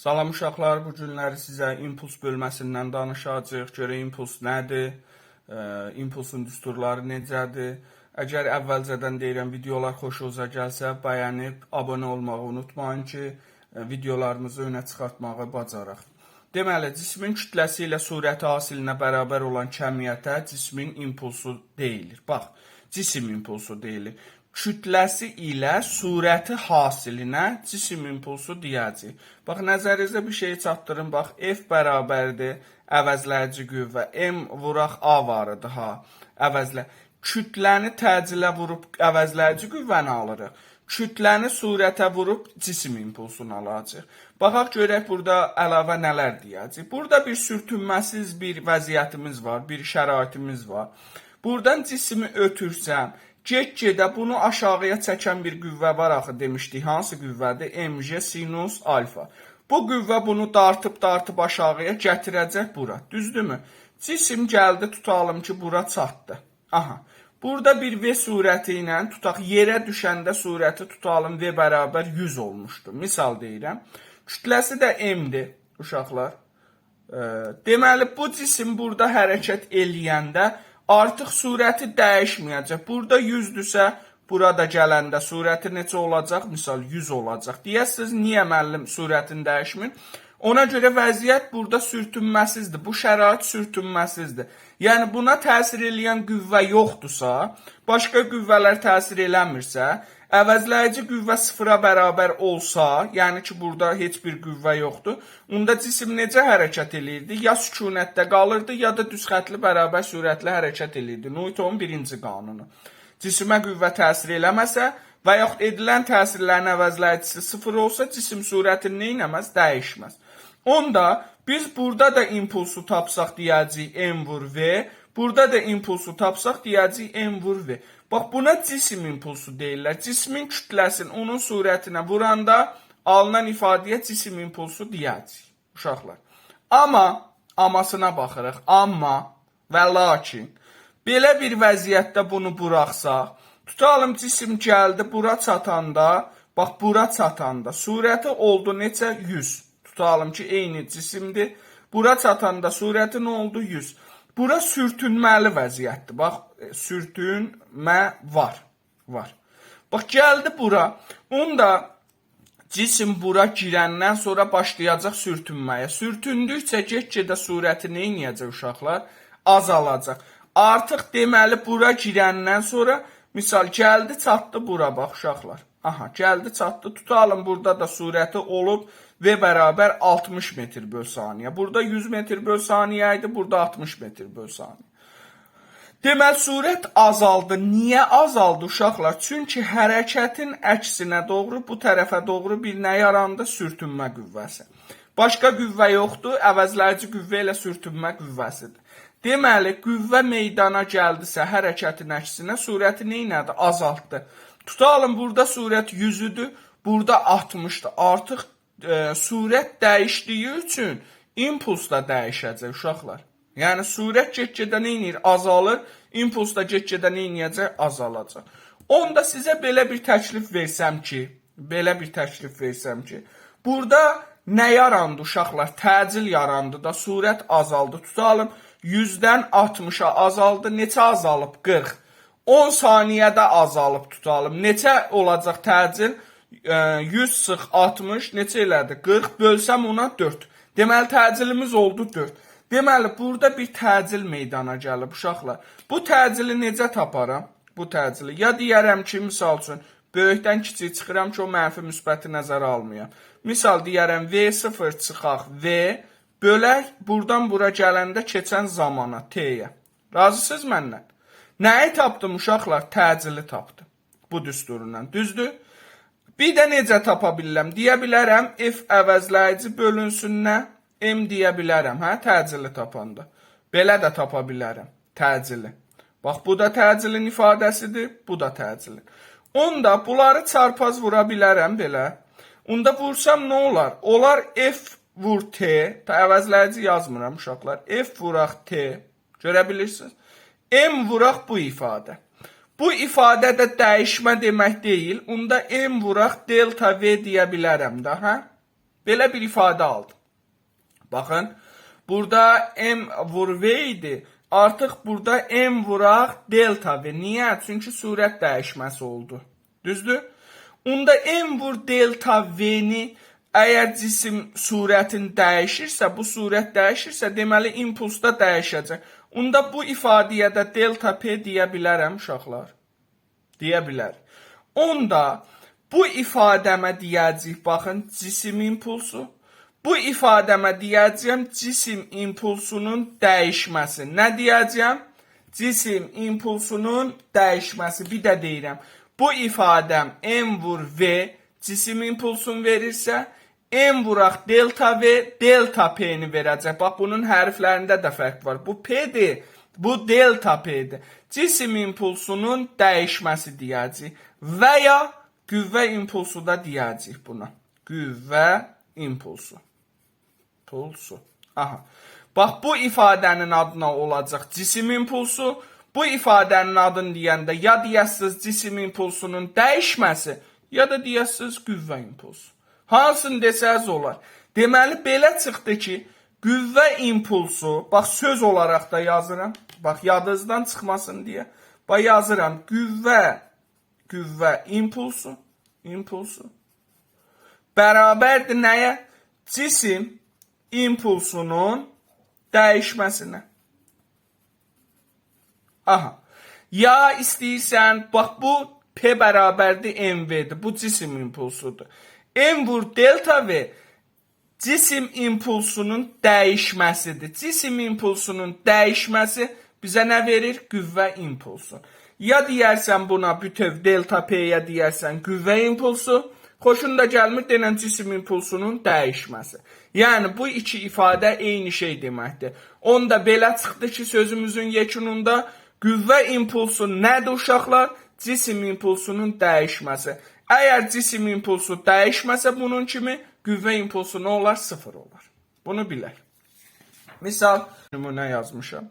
Salam uşaqlar, bu günləri sizə impuls bölməsindən danışacağıq. Görə impuls nədir? E, impulsun düsturları necədir? Əgər əvvəlcədən deyirəm videolar xoşunuza gəlsə, bəyənib abunə olmağı unutmayın ki, videolarımızı önə çıxartmağı bacaraq. Deməli, cismin kütləsi ilə surəti hasilinə bərabər olan kəmiyyətə cismin impulsu deyilir. Bax, cisim impulsu deyilir. Kütləsi ilə surəti hasilinə cisim impulsu deyəcəyik. Bax, nəzərinizə bir şey çatdırın. Bax, F bərabərdir əvəzləyici qüvvə. M vuraq A varıdır ha. Əvəzlə. Kütləni təcillə vurub əvəzləyici qüvvəni alırıq. Kütləni surətə vurub cisim impulsunu alacağıq. Baxaq görək burada əlavə nələr deyəcək. Burada bir sürtünməsiz bir vəziyyətimiz var, bir şəraitimiz var. Buradan cismi ötürsəm, get-gedə bunu aşağıya çəkən bir qüvvə var axı demişdik. Hansı qüvvədir? mg sinus alfa. Bu qüvvə bunu dartıb dartıb aşağıya gətirəcək bura. Düzdürmü? Cisim gəldi tutalım ki, bura çatdı. Aha. Burada bir V surəti ilə tutaq yerə düşəndə surəti tutalım V bərabər 100 olmuşdu. Misal deyirəm. Kütləsi də M-dir uşaqlar. E, deməli bu cisim burada hərəkət eləyəndə artıq surəti dəyişməyəcək. Burada 100-dürsə, burada gələndə surəti necə olacaq? Misal 100 olacaq. Deyəsiniz, niyə müəllim surətini dəyişmir? Ona görə vəziyyət burada sürtünməsizdir. Bu şərait sürtünməsizdir. Yəni buna təsir eləyən qüvvə yoxdursa, başqa qüvvələr təsir eləmirsə, əvəzləyici qüvvə sıfıra bərabər olsa, yəni ki burada heç bir qüvvə yoxdur, onda cisim necə hərəkət eləyirdi? Ya sükunətdə qalırdı, ya da düzxətli bərabər sürətlə hərəkət eləyirdi. Newtonun birinci qanunu. Cisimə qüvvə təsir eləməsə və yaxud edilən təsirlərin əvəzləyicisi sıfır olsa, cisim sürətini nə etməz, dəyişməz. Onda biz burada da impulsu tapsaq deyəcəyik m vur v, burada da impulsu tapsaq deyəcəyik m vur v. Bax buna cisim impulsu deyirlər. Cismin kütləsini onun surətinə vuranda alınan ifadəyə cisim impulsu deyəcəyik. Uşaqlar. Amma amasına baxırıq. Amma və lakin belə bir vəziyyətdə bunu buraxsaq, tutalım cisim gəldi bura çatanda, bax bura çatanda surəti oldu necə 100 tutalım ki eyni cisimdir. Bura çatanda surəti nə oldu? 100. Bura sürtünməli vəziyyətdir. Bax, e, sürtünmə var. Var. Bax gəldi bura. Onda cisim bura girəndən sonra başlayacaq sürtünməyə. Sürtündükcə get-gedə surəti nə edəcək uşaqlar? Azalacaq. Artıq deməli bura girəndən sonra misal gəldi çatdı bura bax uşaqlar. Aha, gəldi çatdı. Tutalım burada da surəti olub V bərabər 60 metr böl saniyə. Burada 100 metr böl saniyə idi, burada 60 metr böl saniyə. Deməli sürət azaldı. Niyə azaldı uşaqlar? Çünki hərəkətin əksinə doğru bu tərəfə doğru bir nə yarandı? Sürtünmə qüvvəsi. Başqa qüvvə yoxdur, əvəzləyici qüvvə ilə sürtünmə qüvvəsidir. Deməli, qüvvə meydana gəldisə hərəkətin əksinə sürəti nə etdi? Azaltdı. Tutalım burada sürət 100-üdür, burada 60-dır. Artıq e, surət dəyişdiyi üçün impuls da dəyişəcək uşaqlar. Yəni surət get-gedə nə edir? Azalır, impuls da get-gedə nə edəcək? Azalacaq. Onda sizə belə bir təklif versəm ki, belə bir təklif versəm ki, burada nə yarandı uşaqlar? Təcil yarandı da surət azaldı. Tutalım 100-dən 60-a azaldı. Neçə azalıb? 40. 10 saniyədə azalıb tutalım. Neçə olacaq təcil? 100 sıx 60 neçə elədi? 40 bölsəm ona 4. Deməli təcilimiz oldu 4. Deməli burada bir təcil meydana gəlib uşaqlar. Bu təcili necə taparam? Bu təcili ya deyərəm ki, misal üçün böyükdən kiçik çıxıram ki, o mənfi müsbəti nəzərə almayam. Misal deyərəm V0 çıxaq V bölək burdan bura gələndə keçən zamana T-yə. Razısınız məndən? Nəyi tapdım uşaqlar? Təcili tapdım. Bu düsturundan. Düzdür? Bir də necə tapa bilərəm? Deyə bilərəm F əvəzləyici bölünsün nə? M deyə bilərəm, hə? Təcili tapanda. Belə də tapa bilərəm. Təcili. Bax bu da təcilin ifadəsidir, bu da təcilin. Onda bunları çarpaz vura bilərəm belə. Onda vursam nə olar? Olar F vur T, ta əvəzləyici yazmıram uşaqlar. F vuraq T. Görə bilirsiniz? M vuraq bu ifadə. Bu ifadə də dəyişmə demək deyil. Onda M vuraq delta V deyə bilərəm də, hə? Belə bir ifadə aldım. Baxın, burada m vur v idi. Artıq burada m vuraq delta v. Niyə? Çünki sürət dəyişməsi oldu. Düzdür? Onda m vur delta v-ni əgər cisim sürətin dəyişirsə, bu sürət dəyişirsə, deməli impuls da dəyişəcək. Onda bu ifadəyə də delta p deyə bilərəm uşaqlar. Deyə bilər. Onda bu ifadəmə deyəcəyik, baxın, cisim impulsu. Bu ifadəmə deyəcəyəm cisim impulsunun dəyişməsi. Nə deyəcəyəm? Cisim impulsunun dəyişməsi. Bir də deyirəm. Bu ifadəm m vur v cisim impulsunu verirsə, m vuraq delta v delta p-ni verəcək. Bax bunun hərflərində də fərq var. Bu p-dir, bu delta p-dir. Cisim impulsunun dəyişməsi deyəcəyik və ya qüvvə impulsu da deyəcəyik buna. Qüvvə impulsu. Pulsu. Aha. Bax bu ifadənin adına olacaq cisim impulsu. Bu ifadənin adını deyəndə ya deyəsiniz cisim impulsunun dəyişməsi, ya da deyəsiniz qüvvə impulsu. Hansını desəz olar. Deməli belə çıxdı ki, qüvvə impulsu, bax söz olaraq da yazıram. Bax yadınızdan çıxmasın deyə. Bax yazıram qüvvə qüvvə impulsu, impulsu bərabərdir nəyə? Cisim impulsunun dəyişməsinə. Aha. Ya istəyirsən, bax bu P bərabərdir mv'dir. Bu cisim impulsudur. M vur delta V cisim impulsunun dəyişməsidir. Cisim impulsunun dəyişməsi bizə nə verir? Qüvvə impulsu. Ya deyərsən buna bütöv delta P-yə deyərsən qüvvə impulsu, xoşun da gəlmir denən cisim impulsunun dəyişməsi. Yəni bu iki ifadə eyni şey deməkdir. Onda belə çıxdı ki, sözümüzün yekununda qüvvə impulsu nədir uşaqlar? Cisim impulsunun dəyişməsi. Əgər cisim impulsu dəyişməsə bunun kimi qüvvə impulsu nə olar? Sıfır olar. Bunu bilək. Misal nümunə yazmışam.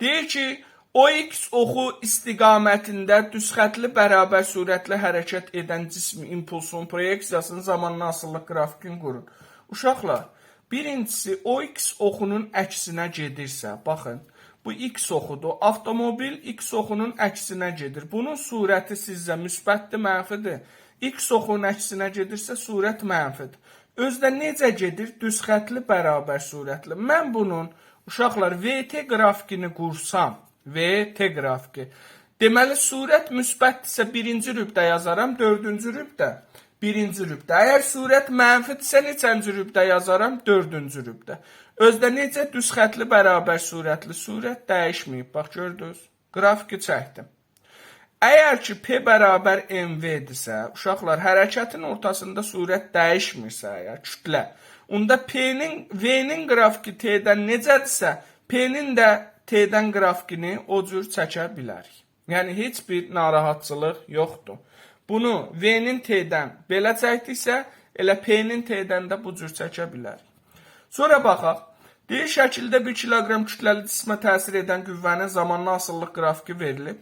Deyir ki, OX oxu istiqamətində düzxətli bərabər sürətlə hərəkət edən cism impulsunun proyeksiyasının zamanlı asıllıq qrafikini qurun. Uşaqlar, birincisi OX oxunun əksinə gedirsə, baxın, bu X oxudur. Avtomobil X oxunun əksinə gedir. Bunun sürəti sizcə müsbətdir, mənfidir? X oxunun əksinə gedirsə sürət mənfidir. Özdə necə gedir? Düzxətli bərabər sürətli. Mən bunun uşaqlar VT qrafikini qursam, VT qrafiki. Deməli sürət müsbətdirsə birinci rübdə yazaram, dördüncü rübdə birinci rübdə. Əgər sürət mənfidirsə neçənci rübdə yazaram? Dördüncü rübdə. Özdə necə düzxətli bərabər sürətli sürət dəyişməyib. Bax gördünüz? Qrafiki çəkdim. Əgər ki P bərabər mv-dirsə, uşaqlar hərəkətin ortasında sürət dəyişmirsə, əgər kütlə, onda P-nin V-nin qrafiki T-dən necədirsə, P-nin də T-dən qrafikini o cür çəkə bilərik. Yəni heç bir narahatçılıq yoxdur. Bunu V-nin T-dən belə çəkdiksə, elə P-nin T-dən də bu cür çəkə bilərik. Sonra baxaq. Deyir şəkildə 1 kiloqram kütləli cismə təsir edən qüvvənin zamanlı asıllıq qrafiki verilib.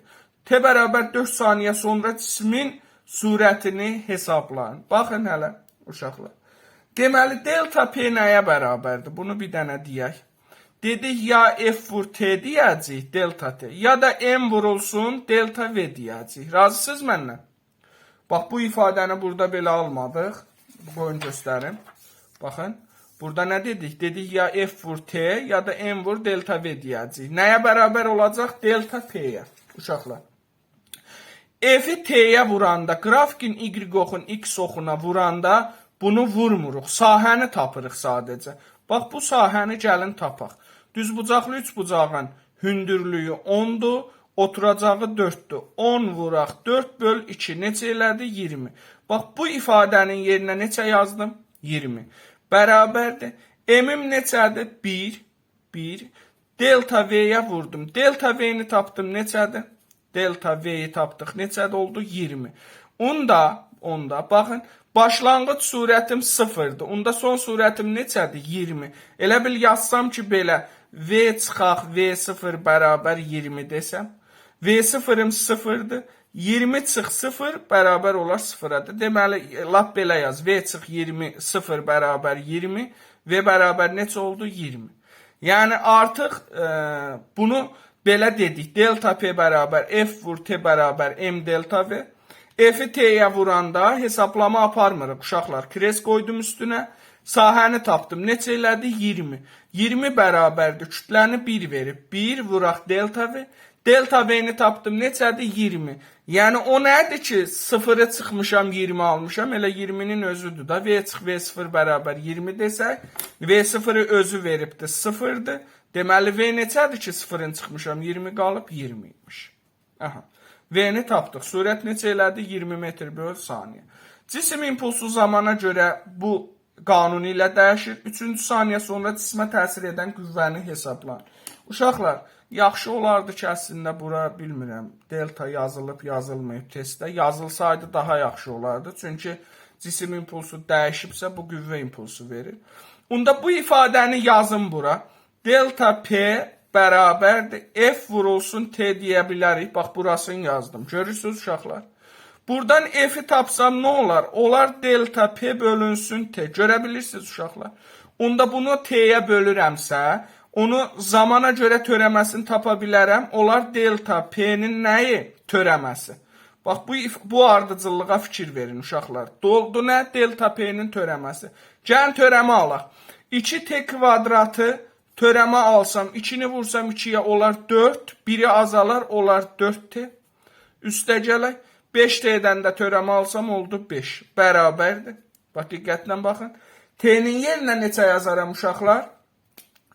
T bərabər 4 saniyə sonra cismin sürətini hesablayın. Baxın hələ uşaqlar. Deməli delta P nəyə bərabərdir? Bunu bir dənə deyək. Dedik ya F vur T deyəcəyik delta T ya da M vurulsun delta V deyəcəyik. Razısınız məndən? Bax bu ifadəni burada belə almadıq. Qoyun göstərim. Baxın. Burada nə dedik? Dedik ya F vur T ya da M vur delta V deyəcəyik. Nəyə bərabər olacaq? Delta P-yə. Uşaqlar. F-i T-yə vuranda, qrafikin Y oxun X oxuna vuranda bunu vurmuruq. Sahəni tapırıq sadəcə. Bax bu sahəni gəlin tapaq. Düzbucaqlı üç bucağın hündürlüyü 10-dur, oturacağı 4-dür. 10 vuraq 4 böl 2 neçə elədi? 20. Bax bu ifadənin yerinə neçə yazdım? 20. Bərabərdir. M-im neçədir? 1. 1. Delta V-yə vurdum. Delta V-ni tapdım neçədir? Delta V-yi tapdıq. Neçədə oldu? 20. Onda, onda baxın, başlanğıc sürətim 0-dır. Onda son sürətim neçədir? 20. Elə bil yazsam ki, belə V çıxaq V0 bərabər 20 desəm, V0-ım 0-dır, 20 çıx 0 bərabər olar 0-adır. Deməli, lap belə yaz. V çıx 20 0 bərabər 20 V bərabər neçə oldu? 20. Yəni artıq e, bunu belə dedik. Delta P bərabər F vur T bərabər M delta V. F-i T-yə vuranda hesablama aparmırıq uşaqlar. Kres qoydum üstünə. Sahəni tapdım. Neçə elədi? 20. 20 bərabərdir. Kütləni 1 verib. 1 vuraq delta V. Delta V-ni tapdım. Neçədir? 20. Yəni o nədir ki, 0-a çıxmışam, 20 almışam. Elə 20-nin özüdür da. V çıx V0 bərabər 20 desək, V0-ı özü veribdir, 0-dır. Deməli V neçədir ki, 0-ın çıxmışam, 20 qalıb 20 imiş. Aha. V-ni tapdıq. Sürət neçə elədi? 20 metr böl saniyə. Cisim impulsu zamana görə bu qanunu ilə dəyişir. 3-cü saniyə sonra cismə təsir edən qüvvəni hesablayın. Uşaqlar, yaxşı olardı ki, əslində bura bilmirəm, delta yazılıb, yazılmayıb testdə. Yazılsaydı daha yaxşı olardı. Çünki cisim impulsu dəyişibsə bu qüvvə impulsu verir. Onda bu ifadəni yazın bura. Delta P bərabərdir. F vurulsun T deyə bilərik. Bax burasını yazdım. Görürsüz uşaqlar? Buradan F-i tapsam nə olar? Olar delta P bölünsün T. Görə bilirsiniz uşaqlar? Onda bunu T-yə bölürəmsə, onu zamana görə törəməsini tapa bilərəm. Olar delta P-nin nəyi? Törəməsi. Bax bu bu ardıcıllığa fikir verin uşaqlar. Doldu nə? Delta P-nin törəməsi. Gəlin törəmə alaq. 2t kvadratı törəmə alsam, 2-ni vursam 2-yə olar 4, biri azalar olar 4t. Üstə gələk 5t-dən də törəmə alsam oldu 5. Bərabərdir. Bax diqqətlə baxın. T-nin yerinə neçə yazaram uşaqlar?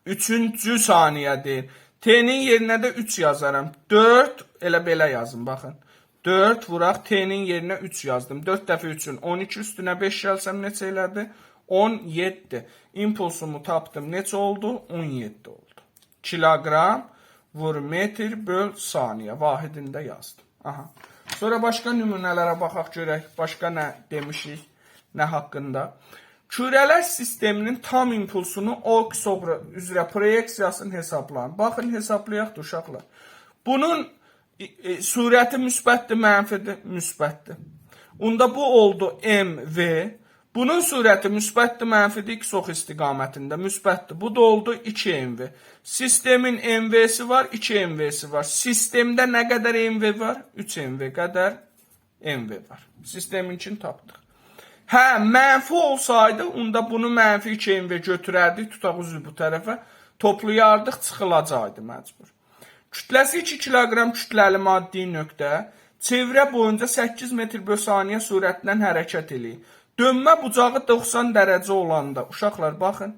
3-cü saniyədir. T-nin yerinə də 3 yazaram. 4 elə belə yazın baxın. 4 vuraq T-nin yerinə 3 yazdım. 4 dəfə 3-ün 12 üstünə 5 gəlsəm neçə elədi? 17. İmpulsumu tapdım. Neçə oldu? 17 oldu. Kilogram vur metr böl saniyə vahidində yazdım. Aha. Sonra başqa nümunələrə baxaq görək. Başqa nə demişik? Nə haqqında? Kürələr sisteminin tam impulsunu ok sobre üzrə proyeksiyasını hesablayın. Baxın hesablayaq uşaqlar. Bunun e, e, surəti müsbətdir, mənfidir, müsbətdir. Onda bu oldu MV. Bunun surəti müsbətdir, mənfidir, x ox istiqamətində müsbətdir. Bu da oldu 2MV. Sistemin MV-si var, 2MV-si var. Sistemdə nə qədər MV var? 3MV qədər MV var. Sisteminkini tapdıq. Hə, mənfi olsaydı, onda bunu mənfi 2MV götürərdik, tutaq üzü bu tərəfə, toplayardıq, çıxılacaqdı məcbur. Kütləsi 2 kiloqram kütləli maddi nöqtə çevrə boyunca 8 metr böl saniyə sürətlə hərəkət eləyir. Dönmə bucağı 90 dərəcə olanda, uşaqlar baxın,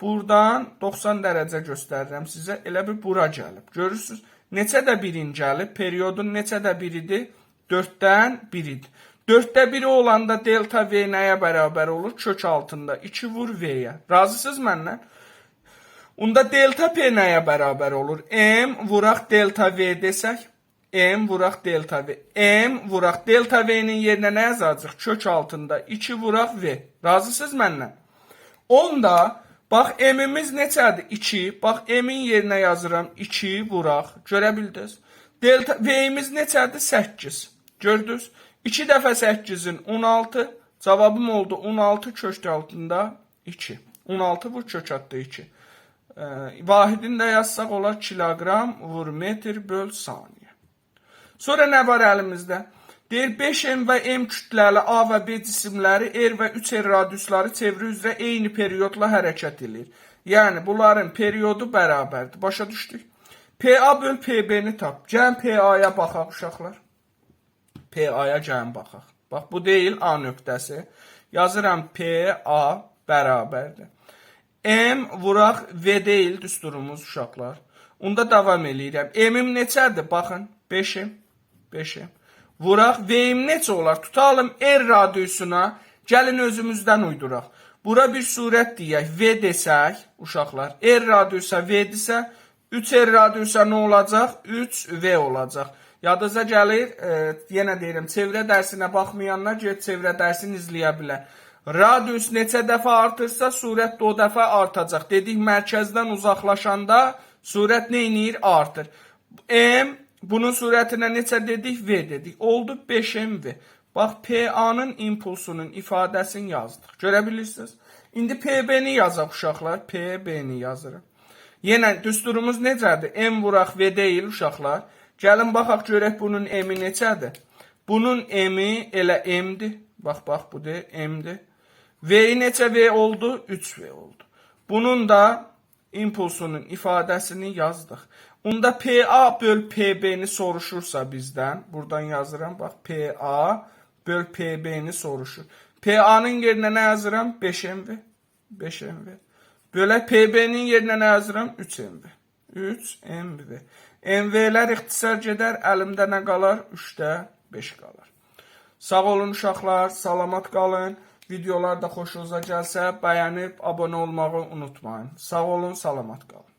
buradan 90 dərəcə göstərirəm sizə, elə bir bura gəlib. Görürsüz, neçə də birin gəlib, periodun neçə də biridir? 4-dən biridir. 4-də biri olanda delta V nəyə bərabər olur? Kök altında 2 vur V-yə. Razısınız məndən? Onda delta P nəyə bərabər olur? M vuraq delta V desək, M vuraq delta V. M vuraq delta V-nin yerinə nə yazacağıq? Kök altında 2 vuraq V. Razısınız məndən? Onda bax M-imiz neçədir? 2. Bax M-in yerinə yazıram 2 vuraq. Görə bildiniz? Delta V-imiz neçədir? 8. Gördünüz? 2 dəfə 8-in 16. Cavabım oldu 16 kök altında 2. 16 vur kök altında 2. Ee, vahidini də yazsaq olar kiloqram vur metr böl saniyə. Sonra nə var əlimizdə? Deyir 5M və M kütləli A və B cisimləri R və 3R radiusları çevrə üzrə eyni periodla hərəkət edir. Yəni bunların periodu bərabərdir. Başa düşdük? PA böl PB-ni tap. Gəlin PA-ya baxaq uşaqlar. PA-ya gəlin baxaq. Bax bu deyil A nöqtəsi. Yazıram PA bərabərdir. M vuraq V deyil düsturumuz uşaqlar. Onda davam eləyirəm. M-im neçədir? Baxın. 5-im. 5-im. Vuraq V-im neçə olar? Tutalım R radiusuna. Gəlin özümüzdən uyduraq. Bura bir surət deyək. V desək, uşaqlar. R radiusa V-dirsə, 3R radiusa nə olacaq? 3V olacaq. Yadınıza gəlir, e, yenə deyirəm, çevrə dərsinə baxmayanlar get çevrə dərsini izləyə bilər. Radius neçə dəfə artırsa, sürət də o dəfə artacaq. Dedik, mərkəzdən uzaqlaşanda sürət nə edir? Artır. M bunun surətinə neçə dedik? V dedik. Oldu 5MV. Bax PA-nın impulsunun ifadəsini yazdıq. Görə bilirsiniz? İndi PB-ni yazaq uşaqlar. PB-ni yazırıq. Yenə düsturumuz necədir? M vuraq V deyil uşaqlar. Gəlin baxaq görək bunun M-i neçədir? Bunun M-i elə M-dir. Bax bax bu da M-dir. V-i neçə V oldu? 3V oldu. Bunun da impulsunun ifadəsini yazdıq. Onda PA böl PB-ni soruşursa bizdən, buradan yazıram, bax PA böl PB-ni soruşur. PA-nın yerinə nə yazıram? 5MV. 5MV. Bölək PB-nin yerinə nə yazıram? 3MV. 3MV. MV-lər ixtisar gedər, əlimdə nə qalar? 3-də 5 qalar. Sağ olun uşaqlar, salamat qalın. Videolar da xoşunuza gəlsə, bəyənib abunə olmağı unutmayın. Sağ olun, salamat qalın.